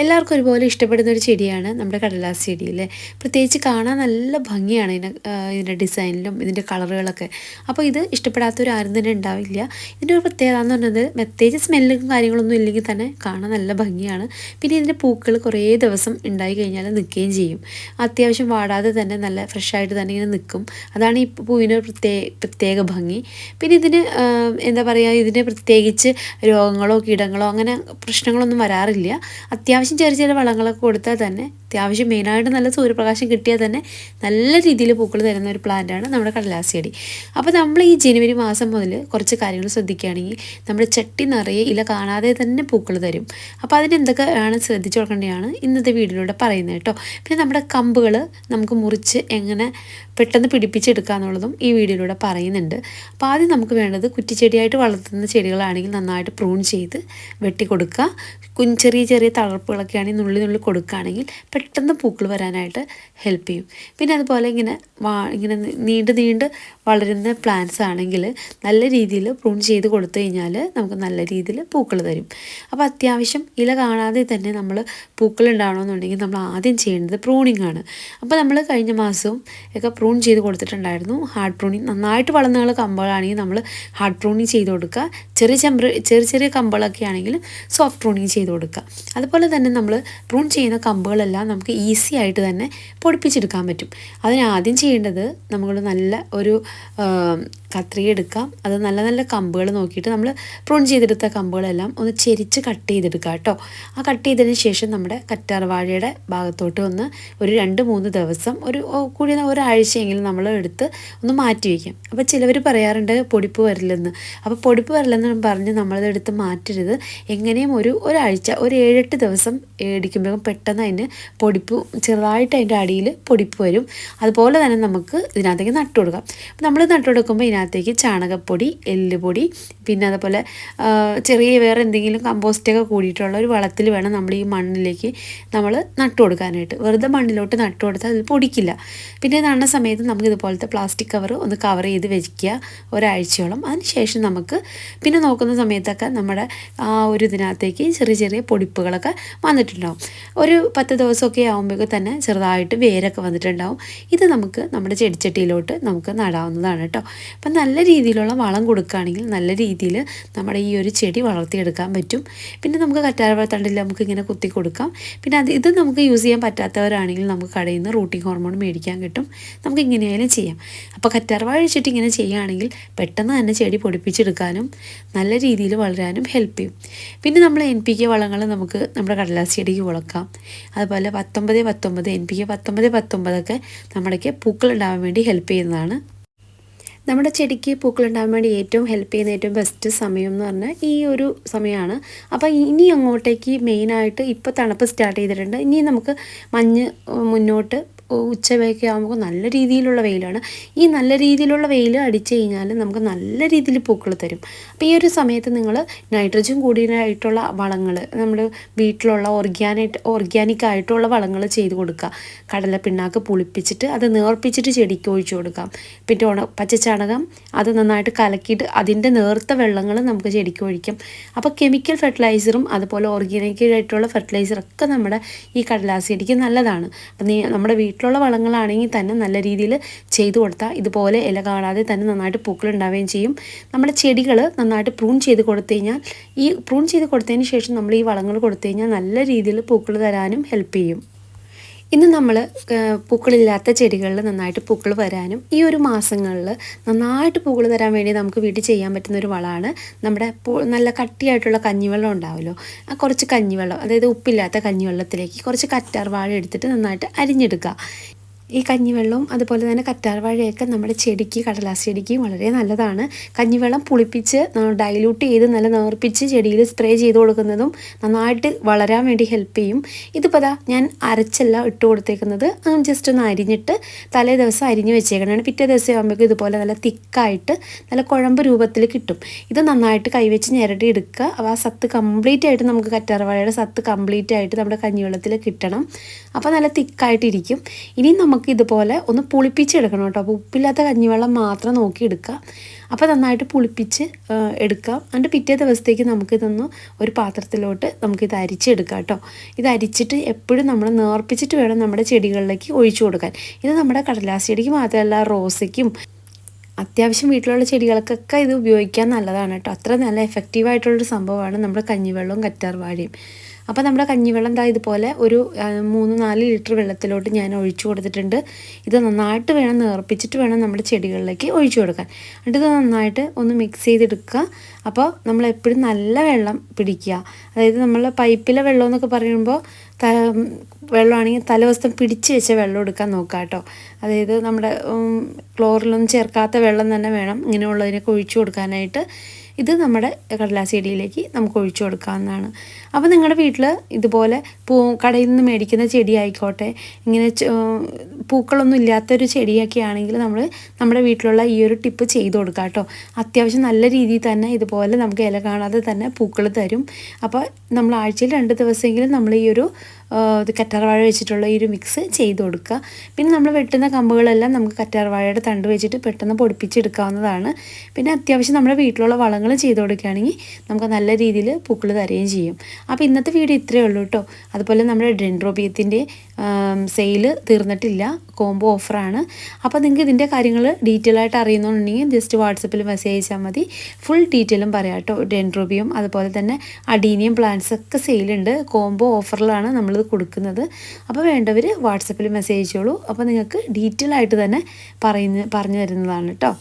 എല്ലാവർക്കും ഒരുപോലെ ഇഷ്ടപ്പെടുന്ന ഒരു ചെടിയാണ് നമ്മുടെ കടലാസ് ചെടി അല്ലേ പ്രത്യേകിച്ച് കാണാൻ നല്ല ഭംഗിയാണ് ഇതിന് ഇതിന്റെ ഡിസൈനിലും ഇതിന്റെ കളറുകളൊക്കെ. അപ്പോൾ ഇത് ഇഷ്ടപ്പെടാത്തവർ ആരും തന്നെ ഉണ്ടാവില്ല. ഇതിന്റെ ഒരു പ്രത്യേകത എന്ന് പറഞ്ഞത് പ്രത്യേകിച്ച് സ്മെല്ലും കാര്യങ്ങളൊന്നും ഇല്ലെങ്കിൽ തന്നെ കാണാൻ നല്ല ഭംഗിയാണ്. പിന്നെ ഇതിന്റെ പൂക്കൾ കുറേ ദിവസം ഉണ്ടായി കഴിഞ്ഞാൽ നിൽക്കുകയും ചെയ്യും. അത്യാവശ്യം വാടാതെ തന്നെ നല്ല ഫ്രഷായിട്ട് തന്നെ ഇങ്ങനെ നിൽക്കും. അതാണ് ഈ പൂവിന്റെ ഒരു പ്രത്യേക പ്രത്യേക ഭംഗി. പിന്നെ ഇതിന് എന്താ പറയുക ഇതിന് പ്രത്യേകിച്ച് രോഗങ്ങളോ കീടങ്ങളോ അങ്ങനെ പ്രശ്നങ്ങളൊന്നും വരാറില്ല. അത്യാവശ്യം ചെറിയ ചെറിയ വളങ്ങളൊക്കെ കൊടുത്താൽ തന്നെ അത്യാവശ്യം മെയിനായിട്ട് നല്ല സൂര്യപ്രകാശം കിട്ടിയാൽ തന്നെ നല്ല രീതിയിൽ പൂക്കൾ തരുന്ന ഒരു പ്ലാന്റാണ് നമ്മുടെ കടലാസ് ചെടി അപ്പോൾ നമ്മൾ ഈ ജനുവരി മാസം മുതൽ കുറച്ച് കാര്യങ്ങൾ ശ്രദ്ധിക്കുകയാണെങ്കിൽ നമ്മുടെ ചട്ടി നിറയെ ഇല കാണാതെ തന്നെ പൂക്കൾ തരും. അപ്പോൾ അതിന് എന്തൊക്കെയാണ് ശ്രദ്ധിച്ചു കൊടുക്കേണ്ടതാണ്? ഇന്നത്തെ വീഡിയോയിലൂടെ പറയുന്നത് കേട്ടോ. പിന്നെ നമ്മുടെ കമ്പുകൾ നമുക്ക് മുറിച്ച് എങ്ങനെ പെട്ടെന്ന് പിടിപ്പിച്ചെടുക്കുക എന്നുള്ളതും ഈ വീഡിയോയിലൂടെ പറയുന്നുണ്ട്. അപ്പോൾ ആദ്യം നമുക്ക് വേണ്ടത് കുറ്റിച്ചെടിയായിട്ട് വളർത്തുന്ന ചെടികളാണെങ്കിൽ നന്നായിട്ട് പ്രൂൺ ചെയ്ത് വെട്ടിക്കൊടുക്കുക. ചെറിയ ചെറിയ തളർപ്പുകളൊക്കെ ആണെങ്കിൽ നുള്ളി നുള്ളി കൊടുക്കുകയാണെങ്കിൽ പെട്ടെന്ന് പൂക്കൾ വരാനായിട്ട് ഹെൽപ്പ് ചെയ്യും. പിന്നെ അതുപോലെ ഇങ്ങനെ വാ ഇങ്ങനെ നീണ്ട് നീണ്ട് വളരുന്ന പ്ലാന്റ്സ് ആണെങ്കിൽ നല്ല രീതിയിൽ പ്രൂൺ ചെയ്ത് കൊടുത്തു കഴിഞ്ഞാൽ നമുക്ക് നല്ല രീതിയിൽ പൂക്കൾ തരും അപ്പോൾ അത്യാവശ്യം ഇല കാണാതെ തന്നെ നമ്മൾ പൂക്കൾ ഉണ്ടാവണമെന്നുണ്ടെങ്കിൽ നമ്മൾ ആദ്യം ചെയ്യേണ്ടത് പ്രൂണിങ് ആണ്. അപ്പോൾ നമ്മൾ കഴിഞ്ഞ മാസവും ഒക്കെ പ്രൂൺ ചെയ്ത് കൊടുത്തിട്ടുണ്ടായിരുന്നു. ഹാർഡ് പ്രൂണിങ് നന്നായിട്ട് വളർന്ന കമ്പുകളാണെങ്കിൽ നമ്മൾ ഹാർഡ് പ്രൂണിങ് ചെയ്ത് കൊടുക്കുക. ചെറിയ ചെറിയ ചെറിയ കമ്പുകളൊക്കെ ആണെങ്കിൽ സോഫ്റ്റ് പ്രൂണിങ് ചെയ്ത് കൊടുക്കുക. അതുപോലെ തന്നെ നമ്മൾ പ്രൂൺ ചെയ്യുന്ന കമ്പുകളെല്ലാം നമുക്ക് ഈസി ആയിട്ട് തന്നെ പൊടിപ്പിച്ചെടുക്കാൻ പറ്റും. അതിന് ആദ്യം ചെയ്യേണ്ടത് നമ്മൾ നല്ല ഒരു കത്രിക എടുക്കാം. അത് നല്ല നല്ല കമ്പുകൾ നോക്കിയിട്ട് നമ്മൾ പ്രൂൺ ചെയ്തെടുത്ത കമ്പുകളെല്ലാം ഒന്ന് ചെരിച്ച് കട്ട് ചെയ്തെടുക്കുക കേട്ടോ. ആ കട്ട് ചെയ്തതിന് ശേഷം നമ്മുടെ കറ്റാർവാഴയുടെ ഭാഗത്തോട്ട് ഒന്ന് ഒരു രണ്ട് മൂന്ന് ദിവസം ഒരു കൂടി ഒരാഴ്ചയെങ്കിലും നമ്മൾ എടുത്ത് ഒന്ന് മാറ്റി വയ്ക്കാം അപ്പോൾ ചിലവർ പറയാറുണ്ട് പൊടിപ്പ് വരില്ലെന്ന്. അപ്പോൾ പൊടിപ്പ് വരില്ലെന്ന് പറഞ്ഞ് നമ്മളത് എടുത്ത് മാറ്റരുത്. എങ്ങനെയും ഒരു ഒരാഴ്ച ഒരു ഏഴെട്ട് ദിവസം ഇടിക്കുമ്പോഴേക്കും പെട്ടെന്ന് അതിന് പൊടിപ്പ് ചെറുതായിട്ട് അതിന്റെ അടിയിൽ പൊടിപ്പ് വരും. അതുപോലെ തന്നെ നമുക്ക് ഇതിനകത്തേക്ക് നട്ടു കൊടുക്കാം. നമ്മൾ നട്ടു കൊടുക്കുമ്പോൾ ഇതിനകത്തേക്ക് ചാണകപ്പൊടി എല്ലുപൊടി പിന്നെ അതുപോലെ ചെറിയ വേറെ എന്തെങ്കിലും കമ്പോസ്റ്റൊക്കെ കൂടിയിട്ടുള്ള ഒരു വളത്തിൽ വേണം നമ്മൾ ഈ മണ്ണിലേക്ക് നമ്മൾ നട്ടു കൊടുക്കാനായിട്ട്. വെറുതെ മണ്ണിലോട്ട് നട്ടു കൊടുത്താൽ അത് പൊടിക്കില്ല. പിന്നെ നടുന്ന സമയത്ത് നമുക്ക് ഇതുപോലത്തെ പ്ലാസ്റ്റിക് കവർ ഒന്ന് കവർ ചെയ്ത് വെക്കുക ഒരാഴ്ചയോളം. അതിന് ശേഷം നമുക്ക് പിന്നെ നോക്കുന്ന സമയത്തൊക്കെ നമ്മുടെ ആ ഒരു ഇതിനകത്തേക്ക് ചെറിയ ചെറിയ പൊടിപ്പുകളൊക്കെ വന്നിട്ടുണ്ടാവും. ഒരു പത്ത് ദിവസമൊക്കെ ആകുമ്പോഴേക്കും തന്നെ ചെറുതായിട്ട് വേരൊക്കെ വന്നിട്ടുണ്ടാവും. ഇത് നമുക്ക് നമ്മുടെ ചെടിച്ചട്ടിയിലോട്ട് നമുക്ക് നടാവുന്നതാണ് കേട്ടോ. അപ്പം നല്ല രീതിയിലുള്ള വളം കൊടുക്കുകയാണെങ്കിൽ നല്ല രീതിയിൽ നമ്മുടെ ഈ ഒരു ചെടി വളർത്തിയെടുക്കാൻ പറ്റും. പിന്നെ നമുക്ക് കറ്റാർവാഴ തണ്ടിൽ നമുക്ക് ഇങ്ങനെ കുത്തി കൊടുക്കാം. പിന്നെ അത് ഇത് നമുക്ക് യൂസ് ചെയ്യാൻ പറ്റാത്തവരാണെങ്കിൽ നമുക്ക് കടയിൽ നിന്ന് റൂട്ടിംഗ് ഹോർമോൺ മേടിക്കാൻ കിട്ടും. നമുക്ക് ഇങ്ങനെയായാലും ചെയ്യാം. അപ്പോൾ കറ്റാർവാഴ വെച്ചിട്ട് ഇങ്ങനെ ചെയ്യുകയാണെങ്കിൽ പെട്ടെന്ന് തന്നെ ചെടി പൊടിപ്പിച്ചെടുക്കാനും നല്ല രീതിയിൽ വളരാനും ഹെൽപ്പ് ചെയ്യും. പിന്നെ നമ്മൾ എൻ പി കെ വളങ്ങൾ നമുക്ക് നമ്മുടെ കടലാസ് ചെടിക്ക് വളക്കാം. അതുപോലെ പത്തൊമ്പത് പത്തൊമ്പത് എൻ പി കെ പത്തൊമ്പത് പത്തൊമ്പതൊക്കെ നമ്മുടെയൊക്കെ പൂക്കൾ ഉണ്ടാവാൻ വേണ്ടി ഹെൽപ്പ് ചെയ്യുന്നതാണ്. നമ്മുടെ ചെടിക്ക് പൂക്കളുണ്ടാകാൻ വേണ്ടി ഏറ്റവും ഹെൽപ്പ് ചെയ്യുന്ന ഏറ്റവും ബെസ്റ്റ് സമയം എന്ന് പറഞ്ഞാൽ ഈ ഒരു സമയമാണ് അപ്പോൾ ഇനി അങ്ങോട്ടേക്ക് മെയിനായിട്ട് ഇപ്പോൾ തണുപ്പ് സ്റ്റാർട്ട് ചെയ്തിട്ടുണ്ട്. ഇനി നമുക്ക് മഞ്ഞ് മുന്നോട്ട് ഉച്ചവയൊക്കെ ആകുമ്പോൾ നല്ല രീതിയിലുള്ള വെയിലാണ്. ഈ നല്ല രീതിയിലുള്ള വെയിൽ അടിച്ചു കഴിഞ്ഞാൽ നമുക്ക് നല്ല രീതിയിൽ പൂക്കൾ തരും. അപ്പോൾ ഈ ഒരു സമയത്ത് നിങ്ങൾ നൈട്രജൻ കൂടിയതായിട്ടുള്ള വളങ്ങൾ നമ്മൾ വീട്ടിലുള്ള ഓർഗാനിക് ഓർഗാനിക് ആയിട്ടുള്ള വളങ്ങൾ ചെയ്ത് കൊടുക്കുക. കടല പിണ്ണാക്ക് പുളിപ്പിച്ചിട്ട് അത് നേർപ്പിച്ചിട്ട് ചെടിക്ക് ഒഴിച്ചു കൊടുക്കാം. പിന്നെ ഉണ പച്ചച്ചാണകം അത് നന്നായിട്ട് കലക്കിയിട്ട് അതിന്റെ നേർത്ത വെള്ളങ്ങൾ നമുക്ക് ചെടിക്ക് ഒഴിക്കാം. അപ്പോൾ കെമിക്കൽ ഫെർട്ടിലൈസറും അതുപോലെ ഓർഗാനിക്കായിട്ടുള്ള ഫെർട്ടിലൈസറൊക്കെ നമ്മുടെ ഈ കടലാസ് ചെടിക്ക് നല്ലതാണ്. അപ്പം നമ്മുടെ നമ്മുടെ വീട്ടിലുള്ള വളങ്ങളാണെങ്കിൽ തന്നെ നല്ല രീതിയിൽ ചെയ്തു കൊടുത്താൽ ഇതുപോലെ ഇല കാണാതെ തന്നെ നന്നായിട്ട് പൂക്കൾ ഉണ്ടാവുകയും ചെയ്യും. നമ്മുടെ ചെടികൾ നന്നായിട്ട് പ്രൂൺ ചെയ്ത് കൊടുത്തു കഴിഞ്ഞാൽ ഈ പ്രൂൺ ചെയ്ത് കൊടുത്തതിന് ശേഷം നമ്മൾ ഈ വളങ്ങൾ കൊടുത്തു കഴിഞ്ഞാൽ നല്ല രീതിയിൽ പൂക്കൾ തരാനും ഹെൽപ്പ് ചെയ്യും. ഇന്ന് നമ്മൾ പൂക്കളില്ലാത്ത ചെടികളിൽ നന്നായിട്ട് പൂക്കൾ വരാനും ഈ ഒരു മാസങ്ങളിൽ നന്നായിട്ട് പൂക്കൾ തരാൻ വേണ്ടി നമുക്ക് വീട്ടിൽ ചെയ്യാൻ പറ്റുന്ന ഒരു വളമാണ് നമ്മുടെ നല്ല കട്ടിയായിട്ടുള്ള കഞ്ഞിവെള്ളം ഉണ്ടാവുമല്ലോ ആ കുറച്ച് കഞ്ഞിവെള്ളം അതായത് ഉപ്പില്ലാത്ത കഞ്ഞിവെള്ളത്തിലേക്ക് കുറച്ച് കറ്റാർ വാഴ എടുത്തിട്ട് നന്നായിട്ട് അരിഞ്ഞെടുക്കുക. ഈ കഞ്ഞിവെള്ളവും അതുപോലെ തന്നെ കറ്റാർവാഴയൊക്കെ നമ്മുടെ ചെടിക്ക് കടലാസ് ചെടിക്ക് വളരെ നല്ലതാണ്. കഞ്ഞിവെള്ളം പുളിപ്പിച്ച് ഡൈലൂട്ട് ചെയ്ത് നല്ല നേർപ്പിച്ച് ചെടിയിൽ സ്പ്രേ ചെയ്ത് കൊടുക്കുന്നതും നന്നായിട്ട് വളരാൻ വേണ്ടി ഹെൽപ്പ് ചെയ്യും. ഇതിപ്പോൾ ദാ ഞാൻ അരച്ചല്ല ഇട്ട് കൊടുത്തേക്കുന്നത്. ജസ്റ്റ് ഒന്ന് അരിഞ്ഞിട്ട് തലേ ദിവസം അരിഞ്ഞ് വെച്ചേക്കണതാണ്. പിറ്റേ ദിവസം ആകുമ്പോഴേക്കും ഇതുപോലെ നല്ല തിക്കായിട്ട് നല്ല കുഴമ്പ് രൂപത്തിൽ കിട്ടും. ഇത് നന്നായിട്ട് കൈവച്ച് ഞെരടി എടുക്കുക. അപ്പോൾ ആ സത്ത് കംപ്ലീറ്റ് ആയിട്ട് നമുക്ക് കറ്റാർവാഴയുടെ സത്ത് കംപ്ലീറ്റ് ആയിട്ട് നമ്മുടെ കഞ്ഞിവെള്ളത്തിൽ കിട്ടണം. അപ്പോൾ നല്ല തിക്കായിട്ടിരിക്കും. ഇനി നമുക്ക് നമുക്ക് ഇതുപോലെ ഒന്ന് പുളിപ്പിച്ചെടുക്കണം കേട്ടോ. അപ്പോൾ ഉപ്പില്ലാത്ത കഞ്ഞിവെള്ളം മാത്രം നോക്കി എടുക്കുക അപ്പോൾ നന്നായിട്ട് പുളിപ്പിച്ച് എടുക്കാം. എന്നിട്ട് പിറ്റേ ദിവസത്തേക്ക് നമുക്കിതൊന്ന് ഒരു പാത്രത്തിലോട്ട് നമുക്കിത് അരിച്ചെടുക്കാം കേട്ടോ. ഇത് അരിച്ചിട്ട് എപ്പോഴും നമ്മൾ നേർപ്പിച്ചിട്ട് വേണം നമ്മുടെ ചെടികളിലേക്ക് ഒഴിച്ചു കൊടുക്കാൻ. ഇത് നമ്മുടെ കടലാസ് ചെടിക്ക് മാത്രമല്ല റോസയ്ക്കും അത്യാവശ്യം വീട്ടിലുള്ള ചെടികൾക്കൊക്കെ ഇത് ഉപയോഗിക്കാൻ നല്ലതാണ് കേട്ടോ. അത്ര നല്ല എഫക്റ്റീവായിട്ടുള്ളൊരു സംഭവമാണ് നമ്മുടെ കഞ്ഞിവെള്ളവും കറ്റാർവാഴയും. അപ്പോൾ നമ്മുടെ കഞ്ഞിവെള്ളം ദാ ഇതുപോലെ ഒരു മൂന്ന് നാല് ലിറ്റർ വെള്ളത്തിലോട്ട് ഞാൻ ഒഴിച്ചു കൊടുത്തിട്ടുണ്ട്. ഇത് നന്നായിട്ട് വേണം നേർപ്പിച്ചിട്ട് വേണം നമ്മുടെ ചെടികളിലേക്ക് ഒഴിച്ചു കൊടുക്കാൻ. എന്നിട്ട് ഇത് നന്നായിട്ട് ഒന്ന് മിക്സ് ചെയ്തെടുക്കുക. അപ്പോൾ നമ്മൾ എപ്പോഴും നല്ല വെള്ളം പിടിക്കുക. അതായത് നമ്മൾ പൈപ്പിലെ വെള്ളം എന്നൊക്കെ പറയുമ്പോൾ വെള്ളമാണെങ്കിൽ തലവസ്ത്രം പിടിച്ച് വെച്ച വെള്ളം എടുക്കാൻ നോക്കുക കേട്ടോ. അതായത് നമ്മുടെ ക്ലോറിലൊന്നും ചേർക്കാത്ത വെള്ളം തന്നെ വേണം ഇങ്ങനെയുള്ളതിനൊക്കെ ഒഴിച്ചു കൊടുക്കാനായിട്ട്. ഇത് നമ്മുടെ കടലാസ് ചെടിയിലേക്ക് നമുക്ക് ഒഴിച്ചു കൊടുക്കാവുന്നതാണ്. അപ്പോൾ നിങ്ങളുടെ വീട്ടിൽ ഇതുപോലെ പൂ കടയിൽ നിന്ന് മേടിക്കുന്ന ചെടി ആയിക്കോട്ടെ ഇങ്ങനെ പൂക്കളൊന്നും ഇല്ലാത്തൊരു ചെടിയൊക്കെ ആണെങ്കിൽ നമ്മൾ നമ്മുടെ വീട്ടിലുള്ള ഈ ഒരു ടിപ്പ് ചെയ്ത് കൊടുക്കുക കേട്ടോ. അത്യാവശ്യം നല്ല രീതിയിൽ തന്നെ ഇതുപോലെ നമുക്ക് ഇല കാണാതെ തന്നെ പൂക്കൾ തരും. അപ്പോൾ നമ്മൾ ആഴ്ചയിൽ രണ്ട് ദിവസമെങ്കിലും നമ്മൾ ഈ ഒരു ഇത് കറ്റാർവാഴ വെച്ചിട്ടുള്ള ഈ ഒരു മിക്സ് ചെയ്ത് കൊടുക്കുക. പിന്നെ നമ്മൾ വെട്ടുന്ന കമ്പുകളെല്ലാം നമുക്ക് കറ്റാർവാഴയുടെ തണ്ട് വെച്ചിട്ട് പെട്ടെന്ന് പൊടിപ്പിച്ചെടുക്കാവുന്നതാണ്. പിന്നെ അത്യാവശ്യം നമ്മുടെ വീട്ടിലുള്ള വളങ്ങൾ ചെയ്ത് കൊടുക്കുകയാണെങ്കിൽ നമുക്ക് നല്ല രീതിയിൽ പൂക്കൾ തരുകയും ചെയ്യും. അപ്പോൾ ഇന്നത്തെ വീഡിയോ ഇത്രയേ ഉള്ളൂ കേട്ടോ. അതുപോലെ നമ്മുടെ ഡെൻഡ്രോബിയത്തിന്റെ സെയിൽ തീർന്നിട്ടില്ല. കോംബോ ഓഫറാണ് അപ്പോൾ നിങ്ങൾക്ക് ഇതിന്റെ കാര്യങ്ങൾ ഡീറ്റെയിൽ ആയിട്ട് അറിയുന്നുണ്ടെങ്കിൽ ജസ്റ്റ് വാട്സപ്പിൽ മെസ്സേജ് അയച്ചാൽ മതി. ഫുൾ ഡീറ്റെയിലും പറയാം കേട്ടോ. ഡെൻഡ്രോബിയും അതുപോലെ തന്നെ അഡീനിയം പ്ലാന്റ്സ് ഒക്കെ സെയിലുണ്ട് കോംബോ ഓഫറിലാണ് കൊടുക്കുന്നത്. അപ്പോൾ വേണ്ടവർ വാട്സപ്പിൽ മെസ്സേജ് അയച്ചോളൂ. അപ്പോൾ നിങ്ങൾക്ക് ഡീറ്റെയിൽ ആയിട്ട് തന്നെ പറയുന്ന പറഞ്ഞു തരുന്നതാണ് കേട്ടോ